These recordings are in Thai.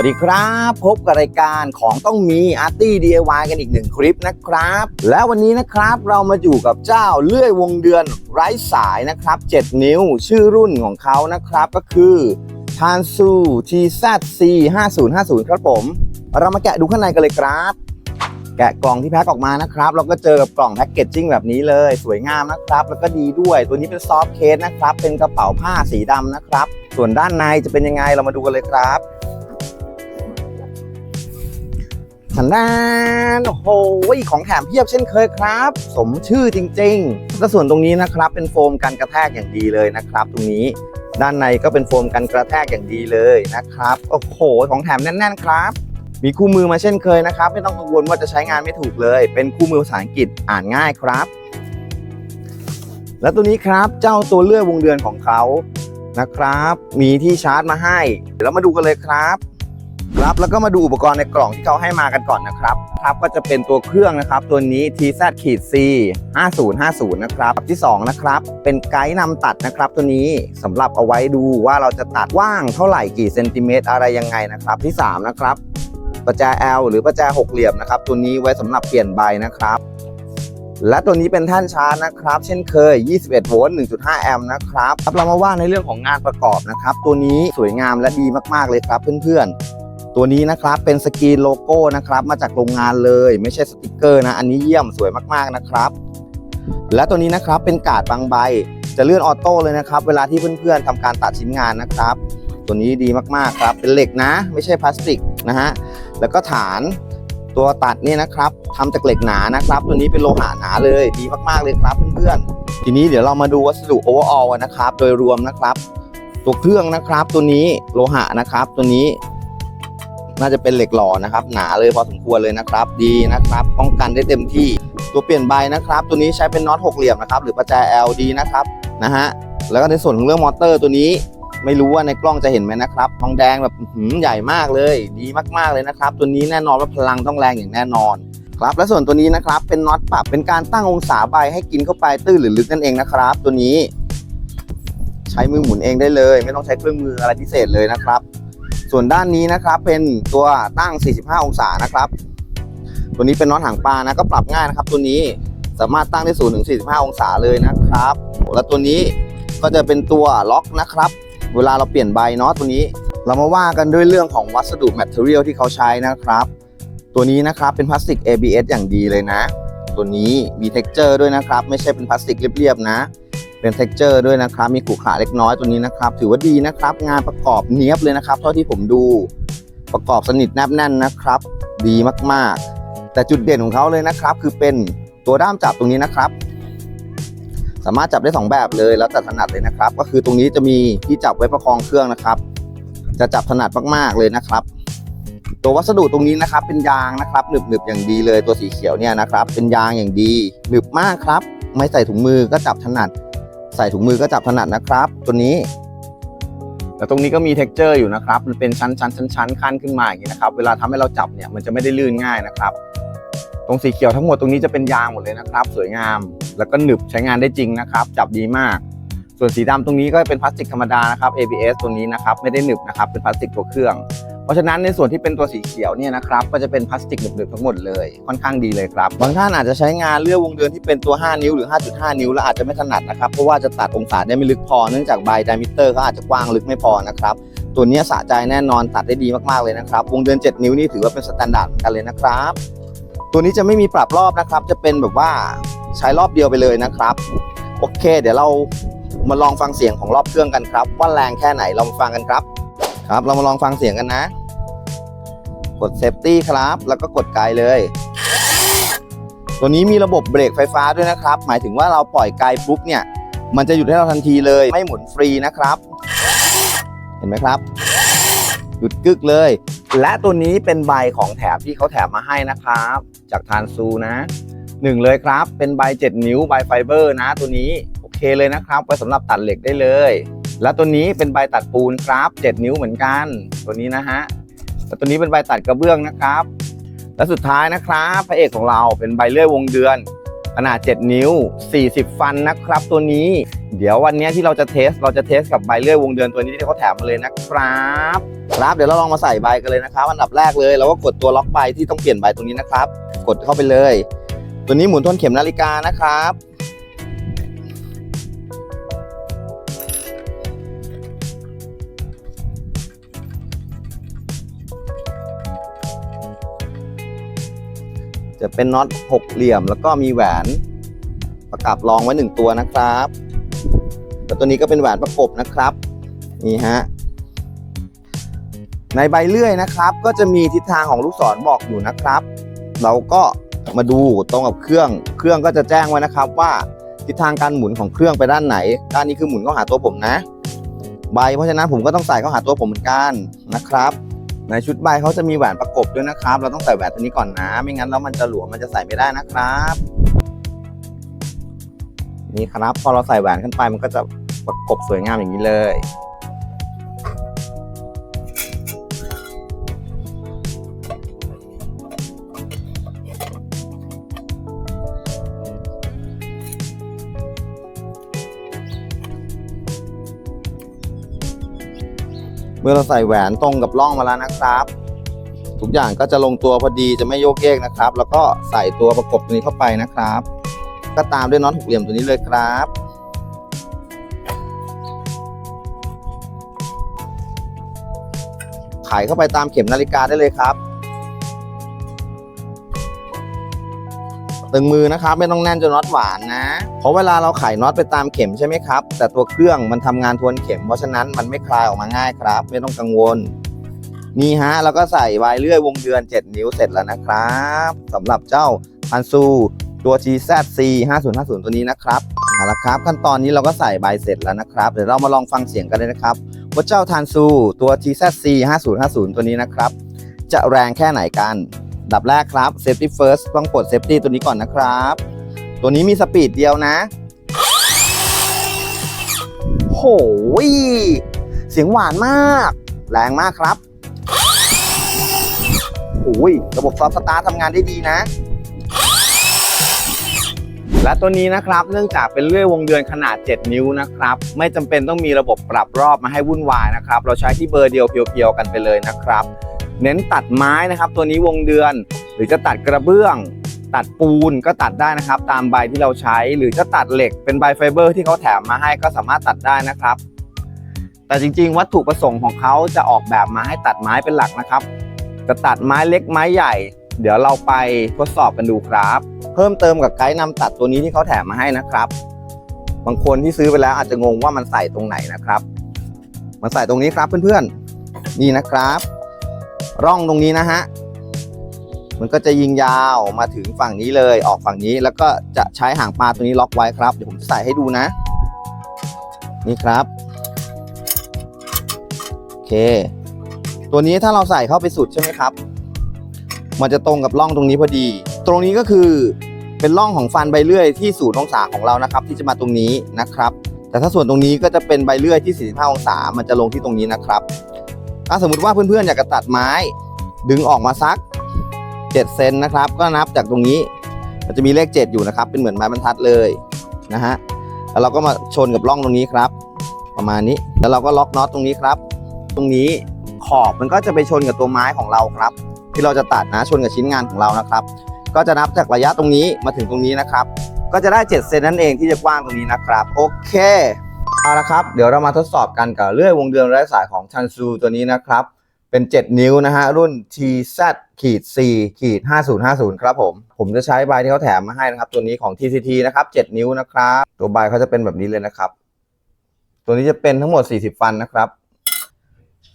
วัสดีครับ พบกับรายการของต้องมีอาร์ตี้ DIY กันอีกหนึ่งคลิปนะครับ และวันนี้นะครับเรามาอยู่กับเจ้าเลื่อยวงเดือนไร้สายนะครับ 7 นิ้วชื่อรุ่นของเขานะครับก็คือ t a n s u TZC 5050 ครับผม เรามาแกะดูข้างในกันเลยครับ แกะกล่องที่แพ็คออกมานะครับ เราก็เจอกับกล่องแพ็กเกจจิ้งแบบนี้เลย สวยงามนะครับ แล้วก็ดีด้วยตัวนี้เป็นซอฟต์เคสนะครับเป็นกระเป๋าผ้าสีดำนะครับ ส่วนด้านในจะเป็นยังไงเรามาดูกันเลยครับ ทันดานโอ้โหของแถมเพียบเช่นเคยครับ สมชื่อจริงๆ และส่วนตรงนี้นะครับเป็นโฟมกันกระแทกอย่างดีเลยนะครับ ตรงนี้ด้านในก็เป็นโฟมกันกระแทกอย่างดีเลยนะครับโอ้โหของแถมแน่นๆครับ มีคู่มือมาเช่นเคยนะครับ ไม่ต้องกังวลว่าจะใช้งานไม่ถูกเลย เป็นคู่มือภาษาอังกฤษอ่านง่ายครับ และตัวนี้ครับเจ้าตัวเลื่อยวงเดือนของเขานะครับ มีที่ชาร์จมาให้เดี๋ยวเรามาดูกันเลยครับ ครับแล้วก็มาดูอุปกรณ์ในกล่องที่เขาให้มากันก่อนนะครับครับก็จะเป็นตัวเครื่องนะครับ ตัวนี้ TZ ขีด C 5050 นะครับที่2นะครับเป็นไกด์นำตัดนะครับตัวนี้สำหรับเอาไว้ดูว่าเราจะตัดว่างเท่าไหร่กี่เซนติเมตรอะไรยังไงนะครับที่ 3 นะครับประแจ L หรือประแจหกเหลี่ยมนะครับ ตัวนี้ไว้สำหรับเปลี่ยนใบนะครับและตัวนี้เป็นแท่านชาร์จนะครับ เช่นเคย 21 โวลต์ 1.5 แอมป์นะครับครับเรามาว่าในเรื่องของงานประกอบนะครับ ตัวนี้สวยงามและดีมาก ๆ เลยครับเพื่อนๆ ตัวนี้นะครับเป็นสกรีนโลโก้นะครับ มาจากโรงงานเลย ไม่ใช่สติกเกอร์นะ อันนี้เยี่ยมสวยมากๆนะครับ และตัวนี้นะครับเป็นกาดบางใบ จะเลื่อนออโต้เลยนะครับ เวลาที่เพื่อนๆทำการตัดชิ้นงานนะครับ ตัวนี้ดีมากๆครับ เป็นเหล็กนะ ไม่ใช่พลาสติกนะฮะแล้วก็ฐานตัวตัดเนี่ยนะครับทำจากเหล็กหนานะครับ ตัวนี้เป็นโลหะหนาเลยดีมากๆเลยครับเพื่อนๆทีนี้เดี๋ยวเรามาดูวัสดุโอเวอร์ออลนะครับ โดยรวมนะครับ ตัวเครื่องนะครับ ตัวนี้โลหะนะครับ ตัวนี้ น่าจะเป็นเหล็กหล่อนะครับ หนาเลยพอสมควรเลยนะครับ ดีนะครับ ป้องกันได้เต็มที่ตัวเปลี่ยนใบนะครับ ตัวนี้ใช้เป็นน็อตหกเหลี่ยมนะครับหรือประแจ LD นะครับนะฮะแล้วก็ในส่วนของเรื่องมอเตอร์ตัวนี้ไม่รู้ว่าในกล้องจะเห็นไหมนะครับทองแดงแบบหือใหญ่มากเลย ดีมากๆเลยนะครับ ตัวนี้แน่นอนว่าพลังต้องแรงอย่างแน่นอนครับ และส่วนตัวนี้นะครับเป็นน็อตปรับเป็นการตั้งองศาใบให้กินเข้าไปตื้นหรือลึกนั่นเองนะครับ ตัวนี้ ใช้มือหมุนเองได้เลย ไม่ต้องใช้เครื่องมืออะไรพิเศษเลยนะครับ ส่วนด้านนี้นะครับเป็นตัวตั้ง 45 องศานะครับ ตัวนี้เป็นน็อตหางปลานะก็ปรับง่ายนะครับ ตัวนี้สามารถตั้งได้สูงถึง 45 องศาเลยนะครับ และตัวนี้ก็จะเป็นตัวล็อกนะครับ เวลาเราเปลี่ยนใบเนาะตัวนี้ เรามาว่ากันด้วยเรื่องของวัสดุ material ที่เขาใช้นะครับ ตัวนี้นะครับเป็นพลาสติก ABS อย่างดีเลยนะ ตัวนี้มี texture ด้วยนะครับ ไม่ใช่เป็นพลาสติกเรียบๆนะ เป็น texture ด้วยนะครับ มีขรุขระเล็กน้อยตัวนี้นะครับ ถือว่าดีนะครับ งานประกอบเนี้ยบเลยนะครับ เท่าที่ผมดู ประกอบสนิทแนบแน่นนะครับ ดีมากๆ แต่จุดเด่นของเขาเลยนะครับ คือเป็นตัวด้ามจับตรงนี้นะครับ สามารถจับได้สองแบบเลยแล้วแต่ถนัดเลยนะครับ ก็คือตรงนี้จะมีที่จับไว้ประคองเครื่องนะครับ จะจับถนัดมากๆเลยนะครับ ตัววัสดุตรงนี้นะครับ เป็นยางนะครับหนึบๆอย่างดีเลยตัวสีเขียวเนี่ยนะครับ เป็นยางอย่างดีหนึบมากครับ ไม่ใส่ถุงมือก็จับถนัด ใส่ถุงมือก็จับถนัดนะครับ ตัวนี้แล้วตรงนี้ก็มี t e x t อร์อยู่นะครับ มันเป็นชั้นชั้นชั้นชั้นขั้นขึ้นมาอย่างนี้นะครับ เวลาทำให้เราจับเนี่ยมันจะไม่ได้ลื่นง่ายนะครับ ตรงสีเขียวทั้งหมดตรงนี้จะเป็นยางหมดเลยนะครับ สวยงาม แล้วก็หนึบใช้งานได้จริงนะครับ จับดีมาก ส่วนสีดำตรงนี้ก็เป็นพลาสติกธรรมดานะครับ ABS ตัวนี้นะครับ ไม่ได้หนึบนะครับ เป็นพลาสติกตัวเครื่อง เพราะฉะนั้นในส่วนที่เป็นตัวสีเขียวเนี่ยนะครับก็จะเป็นพลาสติกหนึบๆทั้งหมดเลยค่อนข้างดีเลยครับบางท่านอาจจะใช้งานเลื่อวงเดือนที่เป็นตัว 5 นิ้วหรือ 5.5 นิ้วแล้วอาจจะไม่ถนัดนะครับเพราะว่าจะตัดองศาได้ไม่ลึกพอเนื่องจากใบไดมิเตอร์เขาอาจจะกว้างลึกไม่พอนะครับตัวนี้สะใจแน่นอนตัดได้ดีมากๆเลยนะครับวงเดือน 7 นิ้วนี่ถือว่าเป็นสแตนดาร์ดกันเลยนะครับตัวนี้จะไม่มีปรับรอบนะครับ จะเป็นแบบว่าใช้รอบเดียวไปเลยนะครับ โอเค เดี๋ยวเรามาลองฟังเสียงของรอบเครื่องกันครับ ว่าแรงแค่ไหนเรามาฟังกันครับ ครับ เรามาลองฟังเสียงกันนะ กดเซฟตี้ครับ แล้วก็กดไกลเลย ตัวนี้มีระบบเบรกไฟฟ้าด้วยนะครับ หมายถึงว่าเราปล่อยไกลปุ๊บเนี่ย มันจะหยุดให้เราทันทีเลย ไม่หมุนฟรีนะครับ เห็นไหมครับ หยุดกึกเลย และตัวนี้เป็นใบของแถมที่เขาแถมมาให้นะครับ จากทานซูนะหนึ่งเลยครับ เป็นใบ 7 นิ้วใบไฟเบอร์นะ ตัวนี้โอเคเลยนะครับไว้สำหรับตัดเหล็กได้เลย และตัวนี้เป็นใบตัดปูนครับ 7 นิ้วเหมือนกัน ตัวนี้นะฮะ และตัวนี้เป็นใบตัดกระเบื้องนะครับ และสุดท้ายนะครับพระเอกของเราเป็นใบเลื่อยวงเดือนขนาด 7 นิ้ว 40 ฟันนะครับ ตัวนี้ เดี๋ยววันนี้ที่เราจะเทส เราจะเทสกับใบเลื่อยวงเดือนตัวนี้ที่เขาแถมมาเลยนะครับ ครับ เดี๋ยวเราลองมาใส่ใบกันเลยนะครับ อันดับแรกเลยเราก็กดตัวล็อกใบที่ต้องเปลี่ยนใบตรงนี้นะครับ กดเข้าไปเลย ตัวนี้หมุนทวนเข็มนาฬิกานะครับ จะเป็นน็อตหกเหลี่ยม แล้วก็มีแหวนประกับรองไว้หนึ่งตัวนะครับแล้วตัวนี้ก็เป็นแหวนประกบนะครับนี่ฮะในใบเลื่อยนะครับ ก็จะมีทิศทางของลูกศรบอกอยู่นะครับ เราก็มาดูตรงกับเครื่อง เครื่องก็จะแจ้งไว้นะครับว่าทิศทางการหมุนของเครื่องไปด้านไหน ด้านนี้คือหมุนเข้าหาตัวผมนะ ใบเพราะฉะนั้นผมก็ต้องใส่เข้าหาตัวผมเหมือนกันนะครับ ในชุดใบเขาจะมีแหวนประกบด้วยนะครับ เราต้องใส่แหวนตัวนี้ก่อนนะ ไม่งั้นแล้วมันจะหลวมมันจะใส่ไม่ได้นะครับนี่ครับพอเราใส่แหวนขึ้นไปมันก็จะประกบสวยงามอย่างนี้เลย มื่อเราใส่แหวนตรงกับร่องมาแล้วนะครับ ทุกอย่างก็จะลงตัวพอดีจะไม่โยกเยกนะครับ แล้วก็ใส่ตัวประกบตัวนี้เข้าไปนะครับ ก็ตามด้วยน็อตหกเหลี่ยมตัวนี้เลยครับไขเข้าไปตามเข็มนาฬิกาได้เลยครับ ตึงมือนะครับไม่ต้องแน่นจนน็อตหวานนะเพราะเวลาเราไขน็อตไปตามเข็มใช่ไหมครับ แต่ตัวเครื่องมันทำงานทวนเข็ม เพราะฉะนั้นมันไม่คลายออกมาง่ายครับ ไม่ต้องกังวลนี่ฮะแล้วก็ใส่วายเลื่อยวงเดือน 7 นิ้วเสร็จแล้วนะครับสำหรับเจ้าพันซูตัว GZC 5050 ตัวนี้นะครับเอาละครับ ขั้นตอนนี้เราก็ใส่ใบเสร็จแล้วนะครับ เดี๋ยวเรามาลองฟังเสียงกันเลยนะครับว่าเจ้าทันซูตัว TZC 5050 ตัวนี้นะครับ จะแรงแค่ไหนกัน ดับแรกครับ Safety First ต้องกด Safety ตัวนี้ก่อนนะครับ ตัวนี้มีสปีดเดียวนะ โหยเสียงหวานมาก แรงมากครับโอ้ยระบบซอฟต์สตาร์ททำงานได้ดีนะ และตัวนี้นะครับ เนื่องจากเป็นเลื่อยวงเดือนขนาด 7 นิ้วนะครับ ไม่จำเป็นต้องมีระบบปรับรอบมาให้วุ่นวายนะครับ เราใช้ที่เบอร์เดียวเพียวๆกันไปเลยนะครับ เน้นตัดไม้นะครับ ตัวนี้วงเดือน หรือจะตัดกระเบื้อง ตัดปูนก็ตัดได้นะครับ ตามใบที่เราใช้ หรือจะตัดเหล็กเป็นใบไฟเบอร์ที่เขาแถมมาให้ก็สามารถตัดได้นะครับ แต่จริง ๆ วัตถุประสงค์ของเขาจะออกแบบมาให้ตัดไม้เป็นหลักนะครับ จะตัดไม้เล็กไม้ใหญ่ เดี๋ยวเราไปทดสอบกันดูครับ เพิ่มเติมกับไกด์นำตัดตัวนี้ที่เขาแถมมาให้นะครับบางคนที่ซื้อไปแล้วอาจจะงงว่ามันใส่ตรงไหนนะครับ มันใส่ตรงนี้ครับเพื่อนๆ นี่นะครับ ร่องตรงนี้นะฮะมันก็จะยิงยาวมาถึงฝั่งนี้เลยออกฝั่งนี้แล้วก็จะใช้หางปลาตัวนี้ล็อกไว้ครับ เดี๋ยวผมจะใส่ให้ดูนะ นี่ครับโอเค ตัวนี้ถ้าเราใส่เข้าไปสุดใช่ไหมครับ มันจะตรงกับร่องตรงนี้พอดี ตรงนี้ก็คือเป็นร่องของฟันใบเลื่อยที่ศูนย์องศาของเรานะครับ ที่จะมาตรงนี้นะครับ แต่ถ้าส่วนตรงนี้ก็จะเป็นใบเลื่อยที่ 45 องศา มันจะลงที่ตรงนี้นะครับ ถ้าสมมติว่าเพื่อนๆอยากจะตัดไม้ ดึงออกมาสัก7เซนนะครับ ก็นับจากตรงนี้ มันจะมีเลข 7 อยู่นะครับ เป็นเหมือนไม้บรรทัดเลยนะฮะแล้วเราก็มาชนกับร่องตรงนี้ครับ ประมาณนี้แล้วเราก็ล็อกน็อตตรงนี้ครับ ตรงนี้ขอบมันก็จะไปชนกับตัวไม้ของเราครับ ที่เราจะตัดนะชนกับชิ้นงานของเรานะครับ ก็จะนับจากระยะตรงนี้มาถึงตรงนี้นะครับ ก็จะได้ 7 เซนนั่นเองที่จะกว้างตรงนี้นะครับ โอเค เอาละครับ เดี๋ยวเรามาทดสอบกันกับเลื่อยวงเดือนไร้สายของชันซูตัวนี้นะครับ เป็น 7 นิ้วนะฮะ รุ่น TZ ขีด C ขีด5050 ครับผม ผมจะใช้ใบที่เขาแถมมาให้นะครับ ตัวนี้ของ TCT นะครับ 7 นิ้วนะครับ ตัวใบเขาจะเป็นแบบนี้เลยนะครับ ตัวนี้จะเป็นทั้งหมด 40 ฟันนะครับ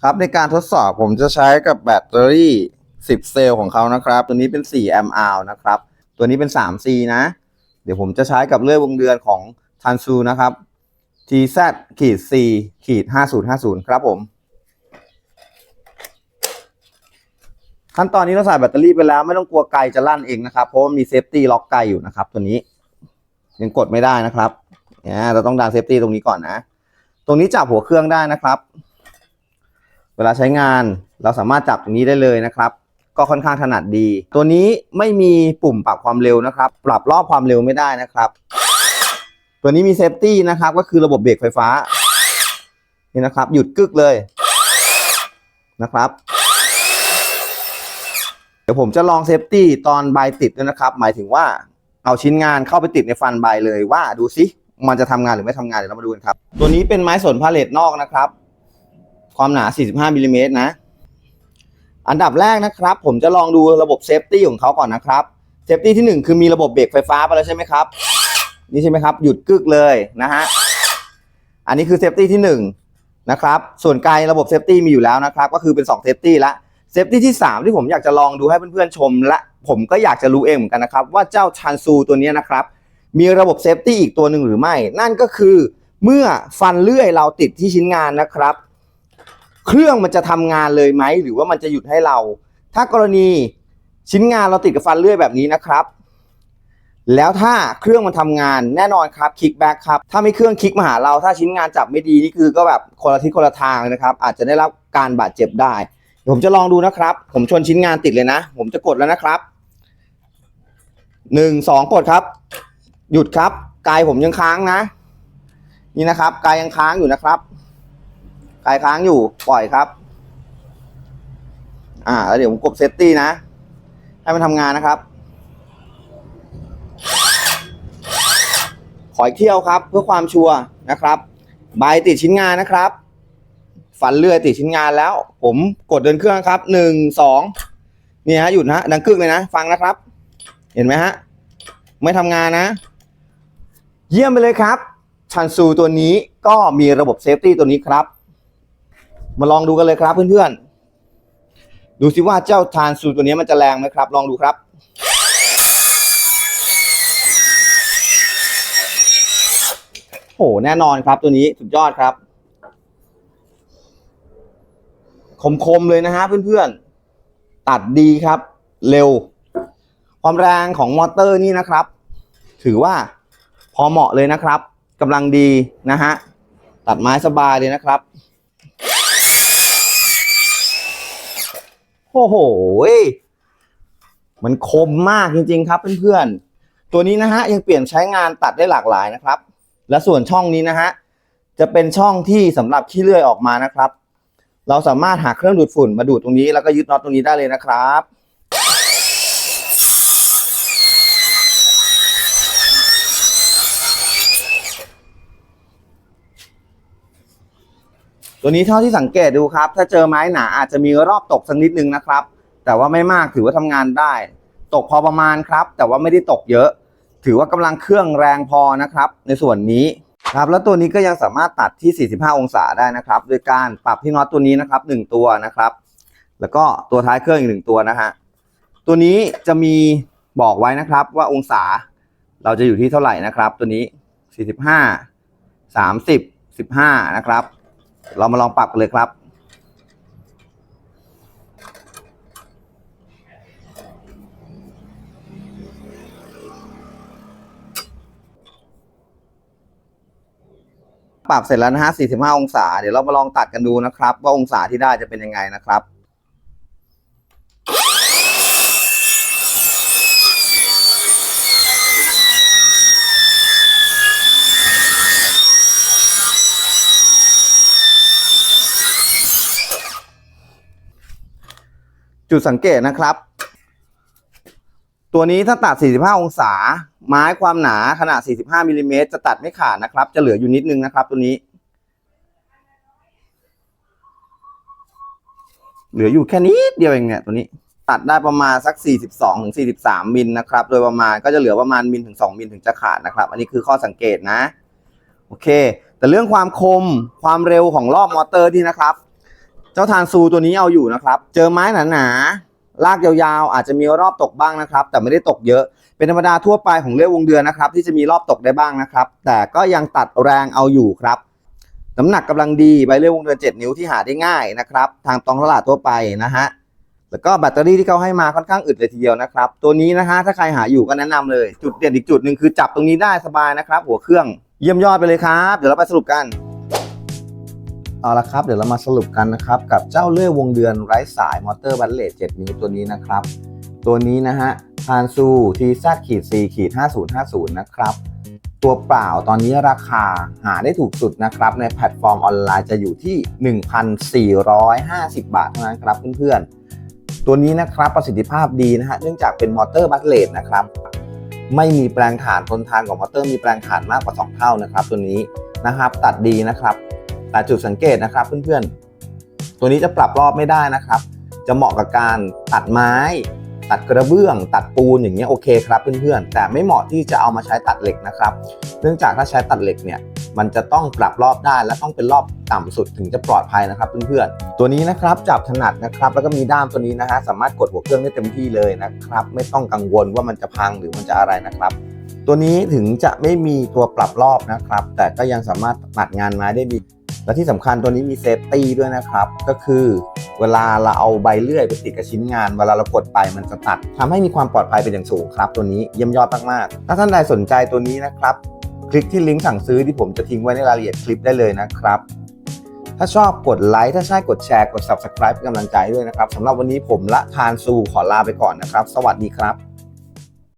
ครับในการทดสอบผมจะใช้กับแบตเตอรี่ 10 เซลล์ของเขานะครับ ตัวนี้เป็น 4 แอมป์อนะครับ ตัวนี้เป็น 3C นะ เดี๋ยวผมจะใช้กับเลื่อยวงเดือนของทันซูนะครับ TZ ขีด C ขีด 5050 ครับผม ขั้นตอนนี้เราใส่แบตเตอรี่ไปแล้วไม่ต้องกลัวไกลจะลั่นเองนะครับ เพราะมีเซฟตี้ล็อกไกลอยู่นะครับ ตัวนี้ยังกดไม่ได้นะครับเนี่ยเราต้องดันเซฟตี้ตรงนี้ก่อนนะ ตรงนี้จับหัวเครื่องได้นะครับ เวลาใช้งานเราสามารถจับตรงนี้ได้เลยนะครับ ก็ค่อนข้างถนัดดี ตัวนี้ไม่มีปุ่มปรับความเร็วนะครับ ปรับรอบความเร็วไม่ได้นะครับ ตัวนี้มีเซฟตี้นะครับ ก็คือระบบเบรกไฟฟ้า นี่นะครับ หยุดกึกเลยนะครับ เดี๋ยวผมจะลองเซฟตี้ตอนใบติดด้วยนะครับ หมายถึงว่าเอาชิ้นงานเข้าไปติดในฟันใบเลยว่าดูซิมันจะทำงานหรือไม่ทำงานเดี๋ยวเรามาดูกันครับ ตัวนี้เป็นไม้สนพาเลตนอกนะครับ ความหนา 45มิลลิเมตรนะ อันดับแรกนะครับ ผมจะลองดูระบบเซฟตี้ของเขาก่อนนะครับ เซฟตี้ที่หนึ่งคือมีระบบเบรกไฟฟ้าไปแล้วใช่ไหมครับ นี่ใช่ไหมครับ หยุดกึกเลยนะฮะ อันนี้คือเซฟตี้ที่หนึ่งนะครับ ส่วนไกลระบบเซฟตี้มีอยู่แล้วนะครับ ก็คือเป็น2เซฟตี้ละ เซฟตี้ที่ 3 ที่ผมอยากจะลองดูให้เพื่อนๆชม และผมก็อยากจะรู้เองเหมือนกันนะครับ ว่าเจ้าชันซูตัวนี้นะครับ มีระบบเซฟตี้อีกตัวหนึ่งหรือไม่ นั่นก็คือเมื่อฟันเลื่อยเราติดที่ชิ้นงานนะครับ เครื่องมันจะทำงานเลยไหมหรือว่ามันจะหยุดให้เรา ถ้ากรณีชิ้นงานเราติดกับฟันเลื่อยแบบนี้นะครับ แล้วถ้าเครื่องมันทำงานแน่นอนครับคลิกแบ็กครับ ถ้าไม่เครื่องคลิกมาหาเราถ้าชิ้นงานจับไม่ดีนี่คือก็แบบคนละทิศคนละทางนะครับ อาจจะได้รับการบาดเจ็บได้ผมจะลองดูนะครับ ผมชนชิ้นงานติดเลยนะ ผมจะกดแล้วนะครับหนึ่งสองกดครับ หยุดครับกายผมยังค้างนะ นี่นะครับกายยังค้างอยู่นะครับกายค้างอยู่ปล่อยครับ อ่าแล้วเดี๋ยวผมกดเซตตี้นะ ให้มันทำงานนะครับ ขออีกเที่ยวครับ เพื่อความชัวร์นะครับ ใบติดชิ้นงานนะครับ ฝันเลื่อยติดชิ้นงานแล้ว ผมกดเดินเครื่องครับหนึ่งสองนี่ฮะหยุดนะดังกึกเลยนะ ฟังนะครับ เห็นไหมฮะไม่ทำงานนะ เยี่ยมไปเลยครับชันซูตัวนี้ก็มีระบบเซฟตี้ตัวนี้ครับ มาลองดูกันเลยครับเพื่อนๆดูสิว่าเจ้าทานซูตัวนี้มันจะแรงไหมครับ ลองดูครับ โอ้แน่นอนครับตัวนี้สุดยอดครับ คมๆเลยนะฮะเพื่อนๆ ตัดดีครับ เร็ว ความแรงของมอเตอร์นี่นะครับ ถือว่าพอเหมาะเลยนะครับกำลังดีนะฮะ ตัดไม้สบายเลยนะครับ โอ้โหมันคมมากจริงๆครับเพื่อนๆ ตัวนี้นะฮะยังเปลี่ยนใช้งานตัดได้หลากหลายนะครับ และส่วนช่องนี้นะฮะจะเป็นช่องที่สำหรับขี้เลื่อยออกมานะครับ เราสามารถหาเครื่องดูดฝุ่นมาดูดตรงนี้แล้วก็ยึดน็อตตรงนี้ได้เลยนะครับตัวนี้เท่าที่สังเกตดูครับ ถ้าเจอไม้หนาอาจจะมีรอบตกสักนิดนึงนะครับ แต่ว่าไม่มากถือว่าทำงานได้ ตกพอประมาณครับ แต่ว่าไม่ได้ตกเยอะ ถือว่ากำลังเครื่องแรงพอนะครับ ในส่วนนี้ครับแล้วตัวนี้ก็ยังสามารถตัดที่ 45 องศาได้นะครับ โดยการปรับที่น็อตตัวนี้นะครับ 1 ตัวนะครับ แล้วก็ตัวท้ายเครื่องอีกหนึ่งตัวนะฮะตัวนี้จะมีบอกไว้นะครับว่าองศาเราจะอยู่ที่เท่าไหร่นะครับ ตัวนี้ 45 30 15 นะครับ เรามาลองปรับกันเลยครับ ปรับเสร็จแล้วนะฮะ45 องศา เดี๋ยวเรามาลองตัดกันดูนะครับ ว่าองศาที่ได้จะเป็นยังไงนะครับจุดสังเกตนะครับ ตัวนี้ถ้าตัด 45 องศา ไม้ความหนาขนาด 45มิลลิเมตรจะตัดไม่ขาดนะครับ จะเหลืออยู่นิดนึงนะครับ ตัวนี้ เหลืออยู่แค่นี้เดียวเองเนี่ยตัวนี้ ตัดได้ประมาณสัก 42ถึง43มิลนะครับ โดยประมาณก็จะเหลือประมาณมิลถึง 2 มิลถึงจะขาดนะครับ อันนี้คือข้อสังเกตนะ โอเค แต่เรื่องความคมความเร็วของรอบมอเตอร์ที่นะครับ เจ้าทานซูตัวนี้เอาอยู่นะครับ เจอไม้หนาๆ ลากยาวๆ อาจจะมีรอบตกบ้างนะครับ แต่ไม่ได้ตกเยอะ เป็นธรรมดาทั่วไปของเลื่อวงเดือนนะครับ ที่จะมีรอบตกได้บ้างนะครับ แต่ก็ยังตัดแรงเอาอยู่ครับ น้ำหนักกำลังดีใบเลื่อวงเดือน 7 นิ้วที่หาได้ง่ายนะครับ ทางตองตลาดทั่วไปนะฮะแล้วก็แบตเตอรี่ที่เขาให้มาค่อนข้างอึดเลยทีเดียวนะครับ ตัวนี้นะฮะถ้าใครหาอยู่ก็แนะนำเลย จุดเด่นอีกจุดหนึ่งคือจับตรงนี้ได้สบายนะครับ หัวเครื่องเยี่ยมยอดไปเลยครับ เดี๋ยวเราไปสรุปกัน เอาละครับ เดี๋ยวเรามาสรุปกันนะครับ กับเจ้าเลื่อยวงเดือนไร้สายมอเตอร์บัลเลต7นิ้วตัวนี้นะครับ ตัวนี้นะฮะฮานซูทีซขีด4ขีด5050นะครับ ตัวเปล่าตอนนี้ราคาหาได้ถูกสุดนะครับ ในแพลตฟอร์มออนไลน์จะอยู่ที่ 1,450 บาทเท่านั้นครับเพื่อนๆ ตัวนี้นะครับประสิทธิภาพดีนะฮะเนื่องจากเป็นมอเตอร์บัลเลตนะครับไม่มีแปลงถ่านทนทานกว่ามอเตอร์มีแปลงถ่านมากกว่า 2 เท่านะครับ ตัวนี้นะครับ ตัดดีนะครับ แต่จุดสังเกตนะครับเพื่อนๆ ตัวนี้จะปรับรอบไม่ได้นะครับ จะเหมาะกับการตัดไม้ ตัดกระเบื้อง ตัดปูนอย่างเงี้ยโอเคครับเพื่อนๆ แต่ไม่เหมาะที่จะเอามาใช้ตัดเหล็กนะครับ เนื่องจากถ้าใช้ตัดเหล็กเนี่ยมันจะต้องปรับรอบได้และต้องเป็นรอบต่ำสุดถึงจะปลอดภัยนะครับเพื่อนๆ ตัวนี้นะครับจับถนัดนะครับ แล้วก็มีด้ามตัวนี้นะฮะสามารถกดหัวเครื่องได้เต็มที่เลยนะครับ ไม่ต้องกังวลว่ามันจะพังหรือมันจะอะไรนะครับ ตัวนี้ถึงจะไม่มีตัวปรับรอบนะครับ แต่ก็ยังสามารถตัดงานไม้ได้ดี และที่สำคัญตัวนี้มีเซฟตี้ด้วยนะครับ ก็คือเวลาเราเอาใบเลื่อยไปติดกับชิ้นงาน เวลาเรากดไปมันจะตัดทำให้มีความปลอดภัยเป็นอย่างสูงครับ ตัวนี้เยี่ยมยอดมากๆถ้าท่านใดสนใจตัวนี้นะครับ คลิกที่ลิงก์สั่งซื้อที่ผมจะทิ้งไว้ในรายละเอียดคลิปได้เลยนะครับ ถ้าชอบกดไลค์ถ้าใช่กดแชร์กด subscribe เป็นกำลังใจด้วยนะครับสำหรับวันนี้ผมละทานซูขอลาไปก่อนนะครับ สวัสดีครับ